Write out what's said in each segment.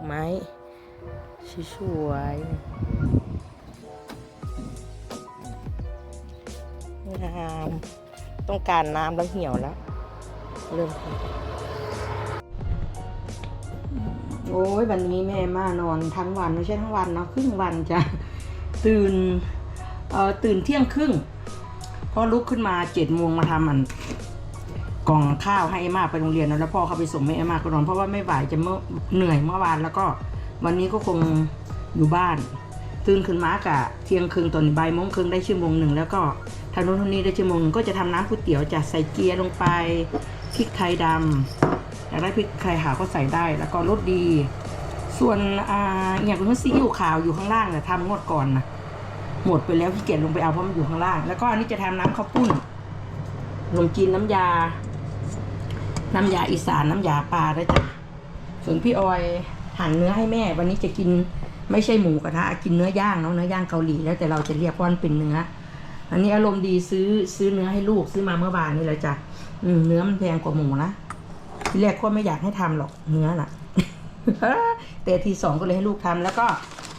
อกไม้สวยๆงามต้องการน้ำแล้วเหี่ยวแล้ว เริ่มโอ้ยวันนี้แม่มานอนทั้งวันไม่ใช่ทั้งวันเนาะครึ่งวันจะตื่นเอ่อตื่นเที่ยงครึ่งพอลุกขึ้นมาเจ็ดโมงมาทำมัน กล่องข้าวให้เอมาไปโรงเรียนนะแล้วพ่อเขาไปส่งแม่เอมาก็นอนเพราะว่าไม่ไหวจะเมื่อเหนื่อยเมื่อวานแล้วก็วันนี้ก็คงอยู่บ้านตื่นขึ้นมากะเที่ยงครึ่งตอนบ่ายโมงครึ่งได้ชั่วโมงหนึ่งแล้วก็ทางโน้นทางนี้ได้ชั่วโมงนึงก็จะทำน้ำก๋วยเตี๋ยวจะใส่เกี๊ยลงไปพริกไทยดำอยากได้พริกไทยขาวก็ใส่ได้แล้วก็รสดี ส่วนอ่าอย่างคุณซีอิ๊วขาวอยู่ข้างล่างเนี่ยทำงดก่อนนะหมดไปแล้วพี่เกียจลงไปเอาเพราะมันอยู่ข้างล่าง แล้วก็อันนี้จะทำน้ำข้าวปุ้นขนมจีนน้ำยา น้ำยาอีสานน้ำยาปลาได้จ้ะส่วนพี่ออยหั่นเนื้อให้แม่ วันนี้จะกินไม่ใช่หมูกระทะกินเนื้อย่างเนาะเนื้อย่างเกาหลีแล้วแต่เราจะเรียกว่ามันเป็นเนื้อ อันนี้อารมณ์ดีซื้อซื้อเนื้อให้ลูกซื้อมาเมื่อวานนี่เลยจ้ะอืมเนื้อมันแพงกว่าหมูนะทีแรกก็ไม่อยากให้ทำหรอกเนื้อน่ะแต่ทีสองก็เลยให้ลูกทำแล้วก็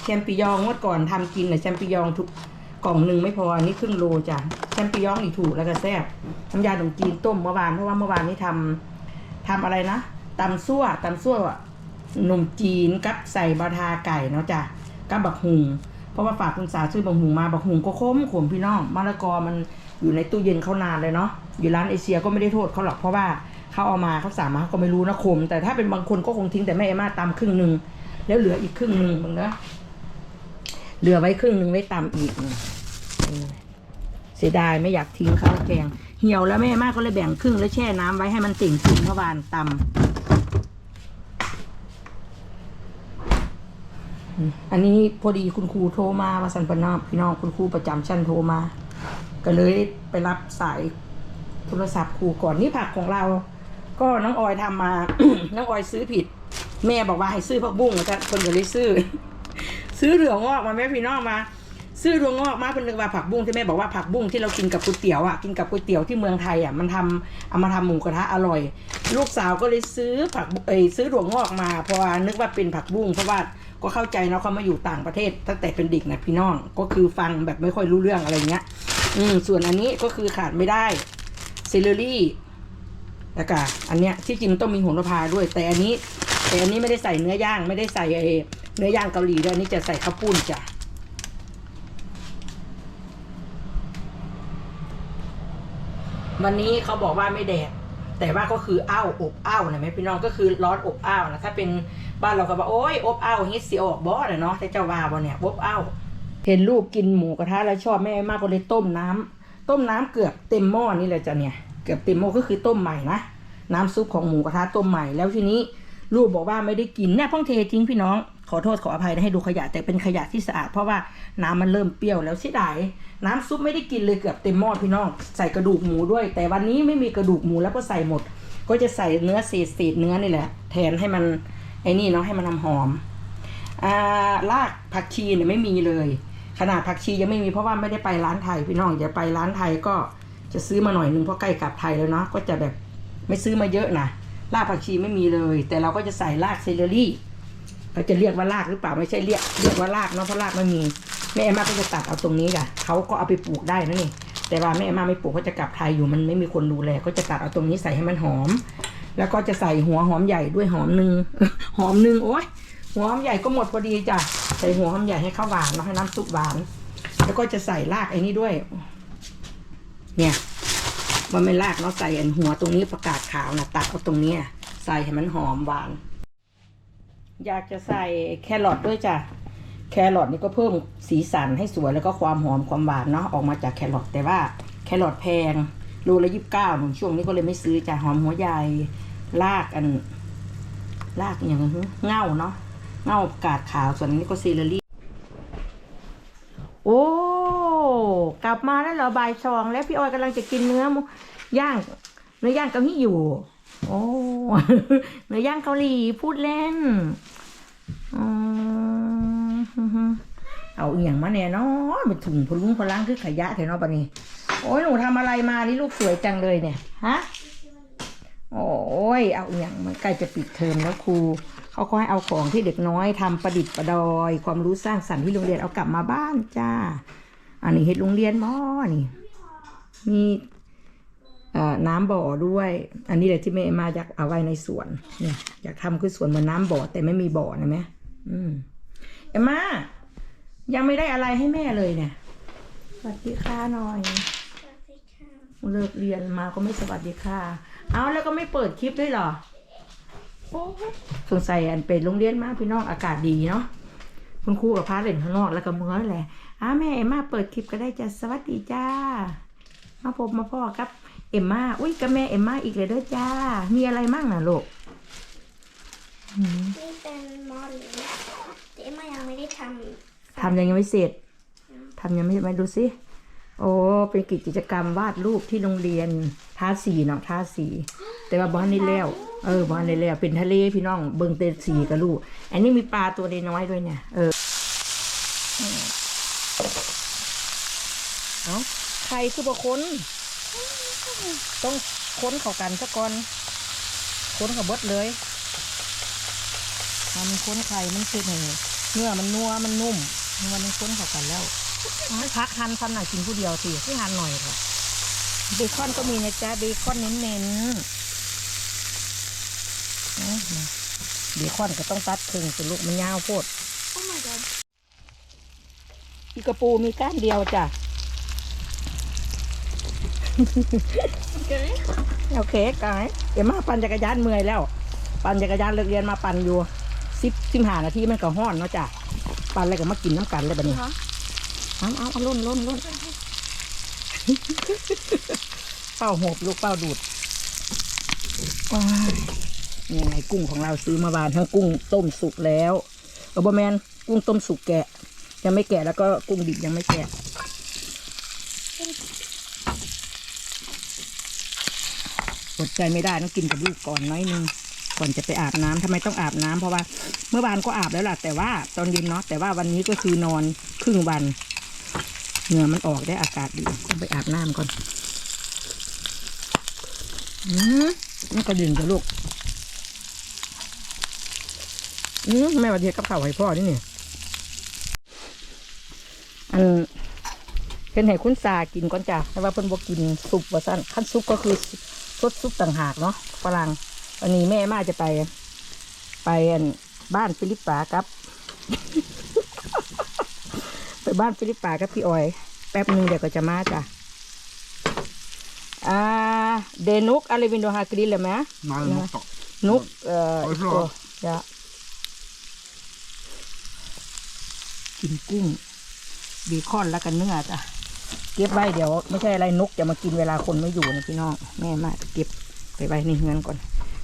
แชมปิญองงวดก่อนทำกินเลยแชมปิญองทุกกล่องหนึ่งไม่พออันนี้ครึ่งโลจ้ะแชมปิญองนี่ถูกแล้วก็แซ่บน้ำยาขนมจีนต้มเมื่อวานเพราะว่าเมื่อวานนี้ทำ ทำอะไรนะตำซั่วตำซั่วขนมจีนกับใส่บาทาไก่เนาะจ้ะกับบักหุงเพราะว่าฝากคุณสาวซื้อบักหุงมาบักหุงก็คมขมพี่น้องมะละกอมันอยู่ในตู้เย็นเขานานเลยเนาะอยู่ร้านเอเชียก็ไม่ได้โทษเขาหรอกเพราะว่าเขาเอามาเขาสามารถก็ไม่รู้นะคมแต่ถ้าเป็นบางคนก็คงทิ้งแต่แม่เอมาตำครึ่งหนึ่งแล้วเหลืออีกครึ่งหนึ่งมึงนะเหลือไว้ครึ่งหนึ่งไว้ตำอีกเสียดายไม่อยากทิ้งข้าวแกง เหี่ยวแล้วแม่มากก็เลยแบ่งครึ่งแล้วแช่น้ำไว้ให้มันติ่งขึ้นเมื่อวานตำอันนี้พอดีคุณครูโทรมาว่าสันปนอพี่น้องคุณครูประจำชั้นโทรมา ก็เลยไปรับสายโทรศัพท์ครูก่อนนี่ผักของเรา ก็น้องออยทำมา น้องออยซื้อผิด แม่บอกว่าให้ซื้อผักบุ้งกันคนก็เลยซื้อ ซื้อเหลืองอกมาแม่พี่น้องมา ซื้อถั่วงงอกมาเป็นนึกว่าผักบุ้งที่แม่บอกว่าผักบุ้งที่เรากินกับก๋วยเตี๋ยวอะกินกับก๋วยเตี๋ยวที่เมืองไทยอะมันทำเอามาทำหมูกระทะอร่อย ลูกสาวก็เลยซื้อผักเอยซื้อถั่วงอกมาเพราะว่านึกว่าเป็นผักบุ้งเพราะว่าก็เข้าใจเนาะเขามาอยู่ต่างประเทศตั้งแต่เป็นเด็กนะพี่น้องก็คือฟังแบบไม่ค่อยรู้เรื่องอะไรเงี้ย อืมส่วนอันนี้ก็คือขาดไม่ได้เซเลอรี่แล้วก็อันเนี้ยที่จริงต้องมีโหระพาด้วย แต่อันนี้ แต่อันนี้ไม่ได้ใส่เนื้อย่างไม่ได้ใส่ไอ้เนื้อย่างเกาหลีด้วยอันนี้จะใส่ข้าวปุ้นจ้ะ วันนี้เขาบอกว่าไม่แดดแต่ว่าก็คืออ้าวอบอ้าวนะแม่พี่น้องก็คือร้อนอบอ้าวนะถ้าเป็นบ้านเราก็บอกโอ้ยอบอ้าวฮิตสิออกบอสเนาะแต่เจ้าว่าบ่เนี่ยอบอ้าวเห็นลูกกินหมูกระทะแล้วชอบแม่มากก็เลยต้มน้ำต้มน้ำเกือบเต็มหม้อนี่เลยจ้ะเนี่ยเกือบเต็มหม้อก็คือต้มใหม่นะน้ำซุปของหมูกระทะต้มใหม่แล้วทีนี้ลูกบอกว่าไม่ได้กินเนี่ยพิ่งเททิ้งพี่น้อง ขอโทษขออภัยนะให้ดูขยะแต่เป็นขยะที่สะอาดเพราะว่าน้ำมันเริ่มเปรี้ยวแล้วเสียดายน้ำซุปไม่ได้กินเลยเกือบเต็มหม้อพี่น้อง ใส่กระดูกหมูด้วย แต่วันนี้ไม่มีกระดูกหมูแล้วก็ใส่หมด ก็จะใส่เนื้อเศษเศษเนื้อนี่แหละ แทนให้มันไอ้นี่เนาะให้มันหอมอ่ารากผักชีเนี่ยไม่มีเลย ขนาดผักชียังไม่มีเพราะว่าไม่ได้ไปร้านไทยพี่น้องอย่าไปร้านไทยก็จะซื้อมาหน่อยนึงเพราะใกล้กลับไทยแล้วเนาะก็จะแบบไม่ซื้อมาเยอะนะรากผักชีไม่มีเลย แต่เราก็จะใส่รากเซเลอรี่ เขาจะเรียกว่ารากหรือเปล่าไม่ใช่เรียกเรียกว่ารากเนาะเพราะรากไม่มีแม่เอมาก็จะตัดเอาตรงนี้ค่ะเขาก็เอาไปปลูกได้นะนี่แต่ว่าแม่เอมาไม่ปลูกเขาจะกลับไทยอยู่มันไม่มีคนดูแลก็จะตัดเอาตรงนี้ใส่ให้มันหอม แล้วก็จะใส่หัวหอมใหญ่ด้วยหอมหนึ่งหอมหนึ่งโอ้ยหัวหอมใหญ่ก็หมดพอดีจ้ะใส่หัวหอมใหญ่ให้ข้าวหวานเนาะให้น้ำซุปหวาน แล้วก็จะใส่รากไอ้นี่ด้วย เนี่ยมันไม่รากเนาะใส่หัวตรงนี้ประกาศขาวนะตัดเอาตรงนี้ใส่ให้มันหอมหวาน อยากจะใส่แครอทด้วยจ้ะแครอทนี่ก็เพิ่มสีสันให้สวยแล้วก็ความหอมความหวานเนาะออกมาจากแครอทแต่ว่าแครอทแพงโลละยี่สิบเก้าหนึ่งช่วงนี้ก็เลยไม่ซื้อจ้ะหอมหัวใหญ่รากอันรากอย่างเง่าเนาะเง่ากาดขาวส่วนนี้ก็ซีเลอรี่โอ้กลับมาแล้วเหรอบ่ายสองแล้วพี่ออยกำลังจะกินเนื้อย่างเนื้อย่างเกาหลีอยู่ โอ้เนื้อย่างเกาหลีพูดเล่น อ๋อเอาเอียงมาแน่เนอนเป็นถุงพลุงพลังคือขยะเถอเนาะปะนี่โอ้ยหนูทำอะไรมานี่ลูกสวยจังเลยเนี่ย ฮะ โอ้ย เอาเอียงมันใกล้จะปิดเทอมแล้วครูเขาขาก็ให้เอาของที่เด็กน้อยทำประดิษฐ์ประดอย ความรู้สร้างสรรค์ที่โรงเรียนเอากลับมาบ้านจ้า อันนี้เฮ็ดโรงเรียนหมอนี่ มี น้ำบ่อด้วย อันนี้แหละที่แม่มาอยากเอาไว้ในสวนเนี่ยอยากทำคือสวนเหมือนน้ำบ่อแต่ไม่มีบ่อนะแม่อืมเอ็มมายังไม่ได้อะไรให้แม่เลยเนี่ย สวัสดีค่ะหน่อยเลิกเรียนมาก็ไม่สวัสดีค่ะ เอาแล้วก็ไม่เปิดคลิปด้วยเหรอโอ้สงสัยอันเป็นโรงเรียนมากพี่น้องอากาศดีเนาะคุณครูกับพาเล่นข้างนอกแล้วก็เมื่อแหละอ้าแม่เอ็มมาเปิดคลิปก็ได้จ้ะสวัสดีจ้า มาพบมาพ่อครับ เอ็มมาอุ้ยกับแม่เอ็มมาอีกเลยเด้อจ้า มีอะไรมั่งน่ะลูกหืมนี่เป็นมอลลี่แต่เอ็มมายังไม่ได้ททำยังไม่เสร็จทำยังไม่ไม่ดูสิโอ้เป็นกิจกรรมวาดรูปที่โรงเรียนทาสีเนาะทาสี แต่ว่าบ้านนี่แล้วเออบ้านนี่แล้วเป็นทะเลพี่น้องเบิ่งเตสีกับลูกอันนี้มีปลาตัวน้อยๆด้วยเนี่ยเออเอาใครคือบะค้น ต้องค้นเข้ากันซะก่อน ค้นกับบดเลยทำค้นไข่มันคือหนึ่งเนื้อมันนัวมันนุ่มมันค้นเข้ากันแล้วให้พักหั่นฟันหน่อยกินผู้เดียวสิที่หั่นหน่อยค่ะเบคอนก็มีนะจ๊ะเบคอนเน้นๆนะเบคอนก็ต้องตัดครึ่งสิลูกมันยาวโพดำ Oh my god อีกระปูมีก้านเดียวจ้ะ Good โอเคกายเดี๋ยวมาปั่นจักรยานเมื่อยแล้ว ปั่นจักรยานเลิกเรียนมาปั่นอยู่สิบสิบห้านาทีมันก็ห้อนเนาะจ้ะปั่นอะไรก็มากินน้ำกันเลยบัดนี้เอาเอาเอาล้นล้นล้นเป้าหบลูกเป้าดูดว้ายนี่ไงกุ้งของเราซื้อมาบานทั้งกุ้งต้มสุกแล้วเออบะแมนกุ้งต้มสุกแกะ ยังไม่แกะแล้วก็กุ้งดิบยังไม่แกะ อดใจไม่ได้ต้องกินกับลูกก่อนน้อยนึงก่อนจะไปอาบน้ำทำไมต้องอาบน้ำเพราะว่า เมื่อวานก็อาบแล้วล่ะ แต่ว่าตอนเย็นเนาะแต่ว่าวันนี้ก็คือนอนครึ่งวันเหงื่อมันออกได้อากาศดีต้องไปอาบน้ำก่อนอืมนี่ก็ดื่มจ้ะลูกอืมแม่วันเดียกับข้าวให้พ่อนี่นี่อันเพิ่นให้คุณสากินก่อนจ้ะแต่ว่าเพิ่นบ่กินซุปว่าซั่นขั้นซุปก็คือ ซดซุปต่างหากเนาะฝรั่งวันนี้แม่มาจะไป ไปอันบ้านฟิลิปปาครับ ไปบ้านฟิลิปปากับพี่ออย แป๊บหนึ่งเดี๋ยวก็จะมาจ้ะอ่าเดนุกอะไรวินโดฮากริลเลยไหม Nej, Nej. något då. นุกเอ่อเอาอีกอีกรอบตัวจะกินกุ้งเบีคอนแล้วกันเนื้อจ้ะ เก็บไว้เดี๋ยวไม่ใช่อะไรนกจะมากินเวลาคนไม่อยู่นะพี่น้องแม่มาเก็บไปไว้ในเฮือนก่อน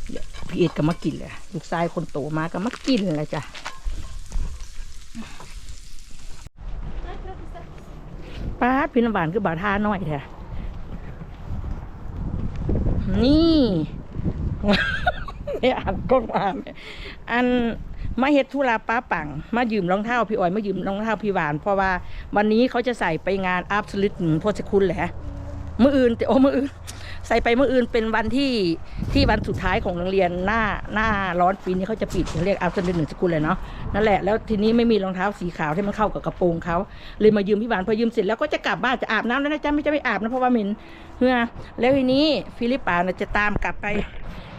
เดี๋ยวพี่เอ็ดก็มากินเลยลูกชายคนโตมาก็มากินเลยจ้ะป้าพี่น้ำหวานคือบาท่าน้อยแท้นี่ไม่อ่านก้นมาอัน มาเฮ็ดธุระป้าปัง มายืมรองเท้าพี่อ้อยมายืมรองเท้าพี่หวาน เพราะว่าวันนี้เขาจะใส่ไปงานอัพสลิดโพสคุณแหละมื่ออื่นแต่โอ้มื่ออื่น ใส่ไปเมื่ออื่นเป็นวันที่ที่วันสุดท้ายของโรงเรียนหน้าหน้าร้อนปีนี้เขาจะปิดเรียกอัพสลิดหนึ่งสกุลเลยเนาะนั่นแหละแล้วทีนี้ไม่มีรองเท้าสีขาวที่มันเข้ากับกระโปรงเขาเลยมายืมพี่หวานพอยืมเสร็จแล้วก็จะกลับบ้านจะอาบน้ำแล้วนะจ๊ะไม่จะไม่อาบนะเพราะว่าเหม็นเหือแล้วทีนี้ฟิลิปปานะจะตามกลับไป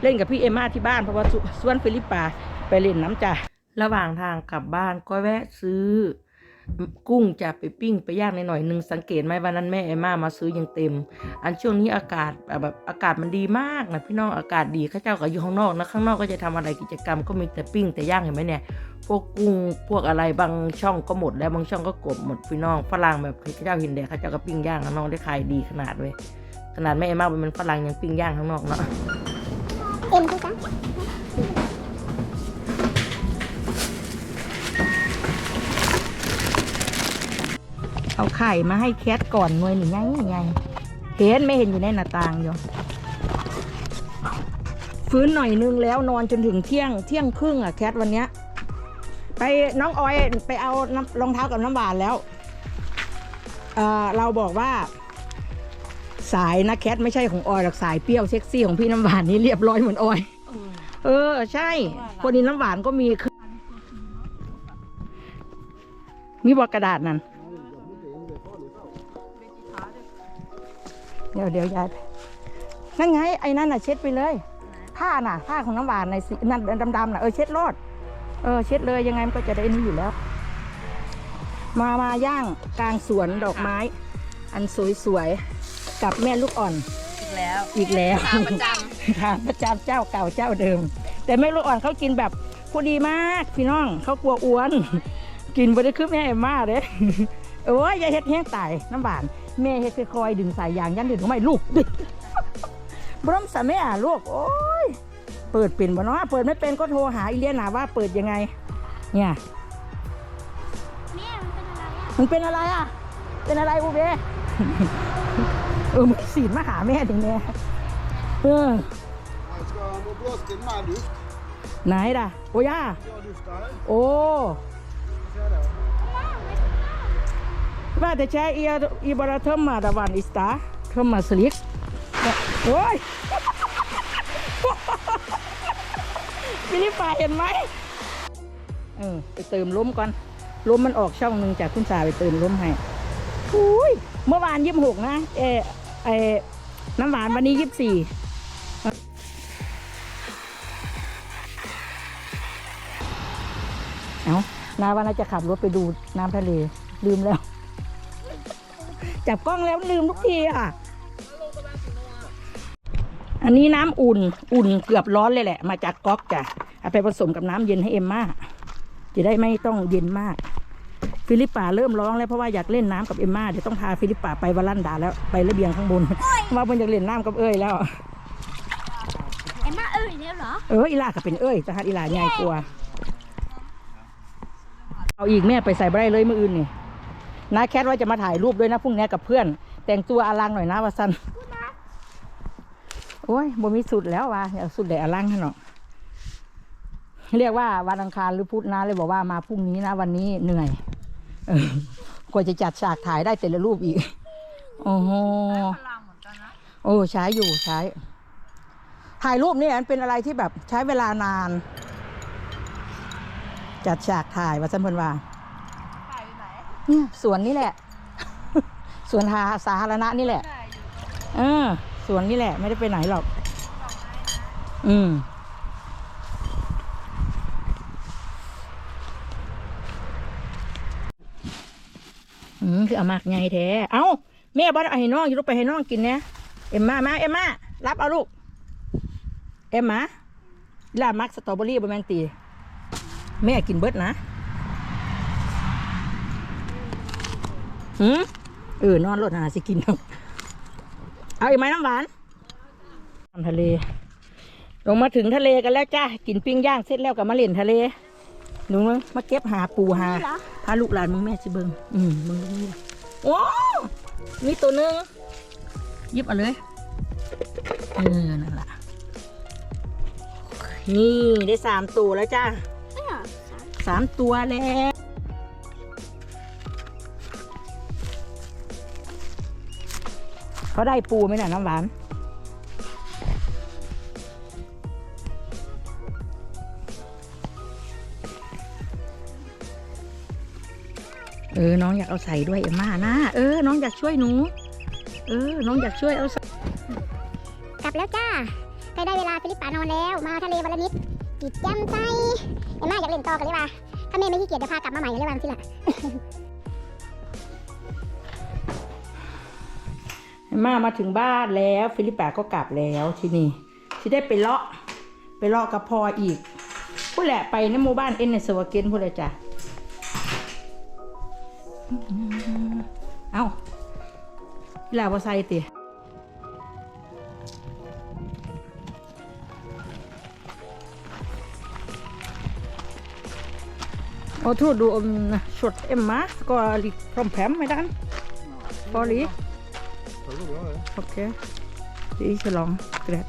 เล่นกับพี่เอมาที่บ้านเพราะว่าสส่วนฟิลิปปา ไปเล่นน้ำจ้ะระหว่างทางกลับบ้านก็แวะซื้อ กุ้งจะไปปิ้งไปย่างในหน่อยหนึ่งสังเกตไหมวันนั้นแม่เอมมามาซื้อยังเต็ม อันช่วงนี้อากาศแบบอากาศมันดีมากนะพี่น้องอากาศดีข้าเจ้าก็อยู่ข้างนอกนะข้างนอกก็จะทำอะไรกิจกรรมก็มีแต่ปิ้งแต่ย่างเห็นไหมเนี่ยพวกกุ้งพวกอะไรบางช่องก็หมดแล้วบางช่องก็กบหมดพี่น้องฝรั่งแบบข้าเจ้าเห็นแดดข้าเจ้าก็ปิ้งย่างข้างนอกได้ขายดีขนาดเว้ยขนาดแม่เอมมาเป็นฝรั่งยังปิ้งย่างข้างนอกเนาะเอ็มคือกั เอาไข่มาให้แคทก่อนหน่วยหนึ่งไงไงเห็นไม่เห็นอยู่ในหน้าต่างอยู่ฟื้นหน่อยนึงแล้วนอนจนถึงเที่ยงเที่ยงครึ่งอะแคทวันเนี้ย ไปน้องออยไปเอาน้ำรองเท้ากับน้ำหวานแล้วเอ่อเราบอกว่า สายนะแคทไม่ใช่ของออยหรอกสายเปรี้ยวเซ็กซี่ของพี่น้ำหวานนี่เรียบร้อยเหมือนออยเออ ใช่ว่าไงพวกนี้น้ำหวานก็มีคือมีบอกกระดาษนั่น ดี๋ยวเดี๋ยวยายไปนั่นไงไอ้นั่นน่ะเช็ดไปเลย ผ้าน่ะ ผ้าของน้ำหวานในสีนั่นดำๆน่ะเออเช็ดรอดเออเช็ดเลยยังไงมันก็จะได้นี่อยู่แล้ว มามาย่างกลางสวนดอกไม้ อันสวยๆกับแม่ลูกอ่อนอีกแล้วอีกแล้วทานประจทานประจำเจ้าเก่าเจ้าเดิม แต่แม่ลูกอ่อนเขากินแบบพอดีมากพี่น้องเขากลัวอ้วน กินไปได้คือแม่เอ็มมาเด้โอ้ยอย่าเฮ็ดแห้งตายน้ำหวาน แม่เฮ็ดคอยๆดึงสายยางยันดึงของไม่ลูกบรมสะแม่อะลูกโอ้ยเปิดเป็นบ่เนาะเปิดไม่เป็นก็โทรหาอีเลียนาว่าเปิดยังไง เนี่ยแม่มันเป็นอะไรอะมันเป็นอะไรอะ เป็นอะไรอูเบเออมันสีดมาหาแม่ถึงเนี่ยเออ Jeg skal må blåse til mer luft. ไหนล่ะโอ้ย่า Ja, luft der. โอ้ ว่าแต่ใช้อีอีบาราเทมมาดาวันอิสตาเทมมาสลิกโอ้ยฟิลิปปาเห็นไหมเออไปเติมล้มก่อนล้มมันออกช่องหนึ่งจากคุณสาไปเติมล้มให้อุ้ยเมื่อวานยี่สิบหกนะเอเออน้ำหวานวันนี้ยี่สิบสี่เอานาวันน่าจะขับรถไปดูน้ำทะเลลืมแล้ว จับกล้องแล้วลืมทุกทีอะ อันนี้น้ำอุ่น อุ่นเกือบร้อนเลยแหละ มาจากก๊อกจ้ะเอาไปผสมกับน้ำเย็นให้เอ็มมาจะได้ไม่ต้องเย็นมาก ฟิลิปปาเริ่มร้องแล้วเพราะว่าอยากเล่นน้ำกับเอ็มมาเดี๋ยวต้องพาฟิลิปปาไปวาลันดาแล้วไประเบียงข้างบนว่ามันอยากเล่นน้ำกับเอ้ยแล้วเอ็มมาเอ้ยเนี่ยเหรอเอออีหลาก็เป็นเอ้ยแต่ฮัดอีหลาใหญ่กลัวาเอาอีกแม่ไปใส่บ่ได้เลยเมื่ออื่นนี่ นาแคทว่าจะมาถ่ายรูปด้วยนะพรุ่งนี้กับเพื่อน แต่งตัวอลังหน่อยนะวาซันโอ้ยบ่มีสุดแล้วว่ะเอาสุดแดอลังให้หน่อยเรียกว่าวันอังคารหรือพุธนะเลยบอกว่ามาพรุ่งนี้นะ วันนี้เหนื่อยกว่าจะจัดฉากถ่ายได้แต่ละรูปอีก โอ้โหพลังเหมือนกันนะโอ้ใช้อยู่ใช้ ถ่ายรูปนี่มันเป็นอะไรที่แบบใช้เวลานาน จัดฉากถ่ายว่าสันเพิ่นว่า เนี่ยสวนนี่แหละ สวนทาสาธารณะนี่แหละ เออสวนนี่แหละ ไม่ได้ไปไหนหรอก อืมอืมคือเอามากไงแท้ เอ้าแม่บ้านเอาให้น้องอยู่ลูกไปให้น้องกินเนี่ยเอ็มมามาเอ็มมารับเอาลูก เอ็มมาลามักสตรอเบอรี่บะแมนตีแม่กินเบิดนะ หืมเออนอนรถหาสิกินเอาเอาอีกไหมน้ำหวานน้ำทะเล ลงมาถึงทะเลกันแล้วจ้ากินปิ้งย่างเสร็จแล้วกับมาเล่นทะเลหนูมาเก็บหาปูหานี่เหรอพาลูกหลานมึงแม่สิเบิงอืมมึงนี่โอ้มีตัวหนึ่งหยิบเอาเลยเออนั่นล่ะนี่ได้สามตัวแล้วจ้าเนี่ยสามสามตัวแล้ว เขาได้ปูไหมน่ะน้ำหวาน เออ น้องอยากเอาใส่ด้วยเอ็มมานะเออ น้องอยากช่วยหนู เออ น้องอยากช่วยเอาใส่กลับแล้วจ้าใกล้ได้เวลาฟิลิปปานอนแล้ว มาทะเลวันละนิดจิตแจ่มใสเอ็มมาอยากเล่นต่อกันเลยว่ะถ้าแม่ไม่ขี้เกียจเดี๋ยวพากลับมาใหม่เลยวันสิล่ะ มามาถึงบ้านแล้ว ฟิลิปปาก็กลับแล้วที่นี่ที่ได้ไปเลาะไปเลาะกับพออีกพูดแหละไปในหมู่บ้านเอ็นในสวาเกนพูดเลยจ้ะเอาลาวาไซเตีโอ้ทูดดูอมชดเอ็มมาก็ลิพร้อมแผมไม่ดันพอลี Det går bra, det. Okej. Det är så långt. Grät.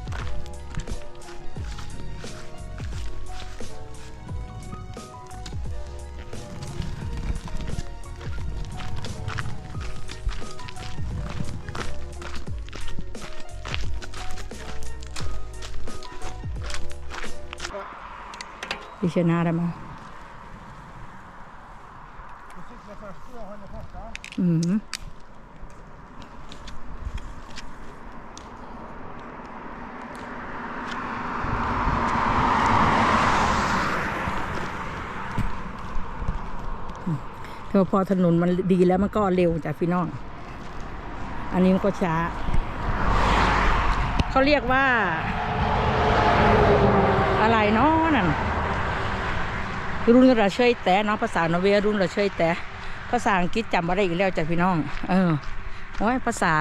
ดิชนาได้มา Precis när första jag har en första. อืมเธอ พอถนนมันดีแล้วมันก็เร็วจ้ะพี่น้อง อันนี้มันก็ช้า เขาเรียกว่า อะไรเนาะนั่นรุ่นเราเชยแต่เนาะภาษานอร์เวย์รุ่นเราเชยแต่ภาษาอังกฤษจำมาได้อีกแล้วจ้ะพี่น้อง เออโอ้ยภาษา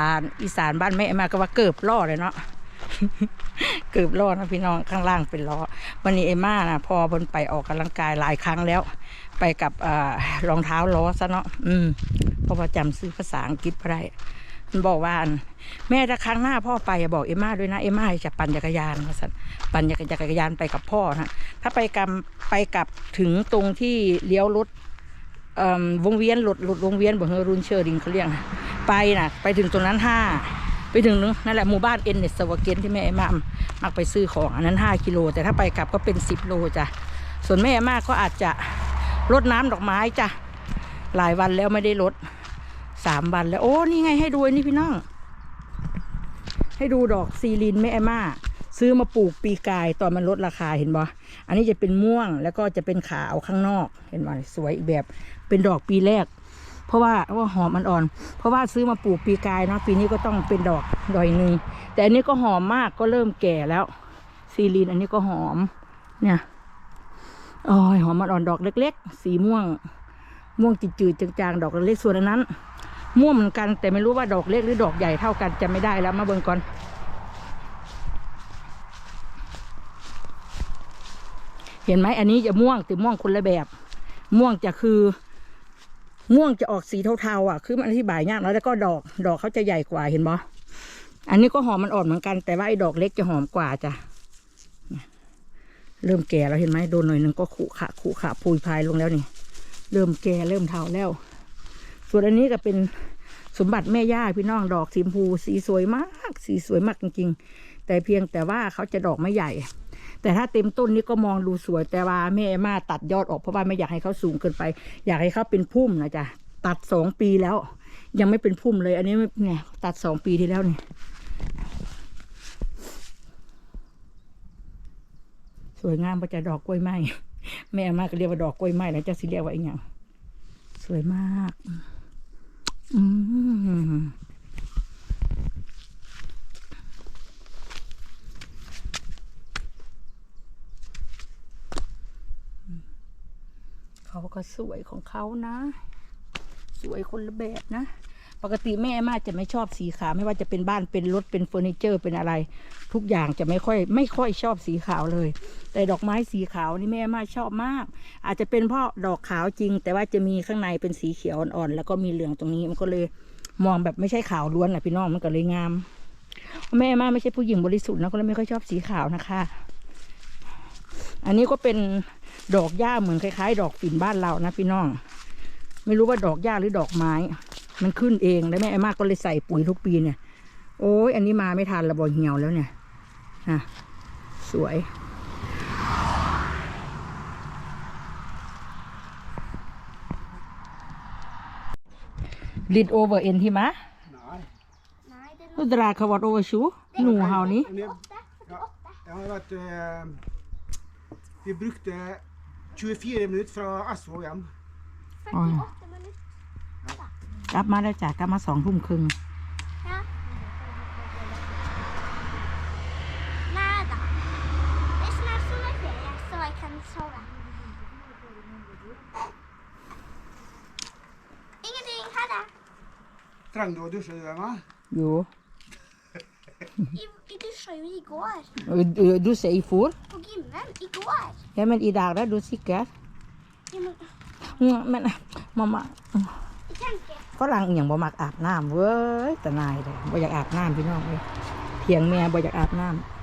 อีสานบ้านแม่มาก็ว่าเกิบล่อเลยเนาะเกิบล่อนะพี่น้องข้างล่างเป็นล้อวันนี้เอม่านะพอเพิ่นไปออกกำลังกายหลายครั้งแล้ว ไปกับออรองเท้าล้อซะเนาะอืมเพราะว่าจำซื้อภาษาอังกฤษไม่ได้มันบอกว่าแม่ถ้าครั้งหน้าพ่อไปบอกเอ็ม่าด้วยนะเอ็ม่าจะปั่นจักรยานว่าสันปั่นจักรยานไปกับพ่อนะถ้าไปกำไปกับถึงตรงที่เลี้ยวรถวงเวียนหลุดหลุดวงเวียนบ่เฮอรุนเชอร์ดิงเขาเรียกนะไปน่ะไปถึงตรงนั้นห้าไปถึงนั่นแหละหมู่บ้านเอ็นเนสวาเกนที่แม่เอมามมักไปซื้อของอันนั้นห้ากิโล แต่ถ้าไปกลับก็เป็นสิบโลจ้ะส่วนแม่เอมาก็อาจจะ รดน้ำดอกไม้จ้ะหลายวันแล้วไม่ได้รดสามวันแล้ว โอ้นี่ไงให้ดูนี่พี่น้อง ให้ดูดอกซีลินแม่เอมาซื้อมาปลูกปีกายตอนมันลดราคาเห็นบ่อันนี้จะเป็นม่วงแล้วก็จะเป็นขาวข้างนอก เห็นไหมสวยอีกแบบเป็นดอกปีแรก เพราะว่าว่าหอมันอ่อน เพราะว่าซื้อมาปลูกปีกายเนาะปีนี้ก็ต้องเป็นดอกดอยหนึ่งแต่อันนี้ก็หอมมากก็เริ่มแก่แล้ว ซีลีนอันนี้ก็หอมเนี่ย อ้ยหอมอ่อนดอกเล็ก ๆ สีม่วง ม่วงจืดๆจางๆดอกเล็กส่วนนนั้น ม่วงเหมือนกัน แต่ไม่รู้ว่าดอกเล็กหรือดอกใหญ่เท่ากันจะไม่ได้แล้วมาเบิ่งก่อนเห็นไหมอันนี้จะม่วงแต่ม่วงคนละแบบ ม่วงจะคือ ม่วงจะออกสีเทาๆอะ คือมันอธิบายยากแล้วแล้วก็ดอก ดอกเขาจะใหญ่กว่าเห็นบ่อันนี้ก็หอมมันอ่อนเหมือนกันแต่ว่าไอ้ดอกเล็กจะหอมกว่าจ้ะ เริ่มแก่แล้วเห็นไหมโดนหน่อยหนึงก็ขุขะขุขะพุยพายลงแล้วนี่ เริ่มแก่เริ่มเทาแล้ว ส่วนอันนี้ก็เป็นสมบัติแม่ย่าพี่น้องดอกสีชมพูสีสวยมาก สีสวยมากจริงๆ แต่เพียงแต่ว่าเขาจะดอกไม่ใหญ่ แต่ถ้าเต็มต้นนี่ก็มองดูสวยแต่ว่าแม่มาตัดยอดออกเพราะว่าไม่อยากให้เขาสูงเกินไป อยากให้เขาเป็นพุ่มนะจ๊ะตัดสองปีแล้ว ยังไม่เป็นพุ่มเลย อันนี้เนี่ยตัดสองปีที่แล้วนี่ สวยงามประจะดอกกล้วยไม้แม่มาก็เรียกว่าดอกกล้วยไม้แล้วจะสิเรียกว่าอีกอย่างสวยมาก อืมเขาก็สวยของเขานะ สวยคนละแบบนะ ปกติแม่มาจะไม่ชอบสีขาวไม่ว่าจะเป็นบ้านเป็นรถเป็นเฟอร์นิเจอร์เป็นอะไร ทุกอย่างจะไม่ค่อยไม่ค่อยชอบสีขาวเลย แต่ดอกไม้สีขาวนี่แม่มาชอบมาก อาจจะเป็นเพราะดอกขาวจริง แต่ว่าจะมีข้างในเป็นสีเขียวอ่อนๆแล้วก็มีเหลืองตรงนี้มันก็เลยมองแบบไม่ใช่ขาวล้วนนะพี่น้องมันก็เลยงาม แม่มาไม่ใช่ผู้หญิงบริสุทธิ์นะก็เลยไม่ค่อยชอบสีขาวนะคะ อันนี้ก็เป็นดอกหญ้าเหมือนคล้ายๆ ดอกฝิ่นบ้านเรานะพี่น้อง ไม่รู้ว่าดอกหญ้าหรือดอกไม้ มันขึ้นเองแล้วแม่ไอ้มากก็เลยใส่ปุ๋ยทุกปีเนี่ย โอ้ยอันนี้มาไม่ทันระบอเหี่ยวแล้วเนี่ย อะ สวยลิดโอเวอร์เอ็นที่มะ Nej. Nej, det อุตราขวัดโอเวอร์ชูหนูเฮานี้ Och ni- Ja, jag har varit... Eh, vi brukte 24 minutter fra Asvo hjem. 48 minutter. กลับมาแล้วจ้ะกลับมาสองทุ่มครึ่ง Trenger du å dusje, du, Emma? อยู่ I, I dusja ju igår. เออเออดูเสียอีฟูด På gymmen. Igår. แค่มันอีดากแล้วดูสิแก Ja, men, อืมมันมามา jag tänker. ฝรั่งอหย่างบ่มักอาบน้ำเว้ยแต่นายเลยบ่อยากอาบน้ำพี่น้องเลยเพียงแม่บ่อยากอาบน้ำ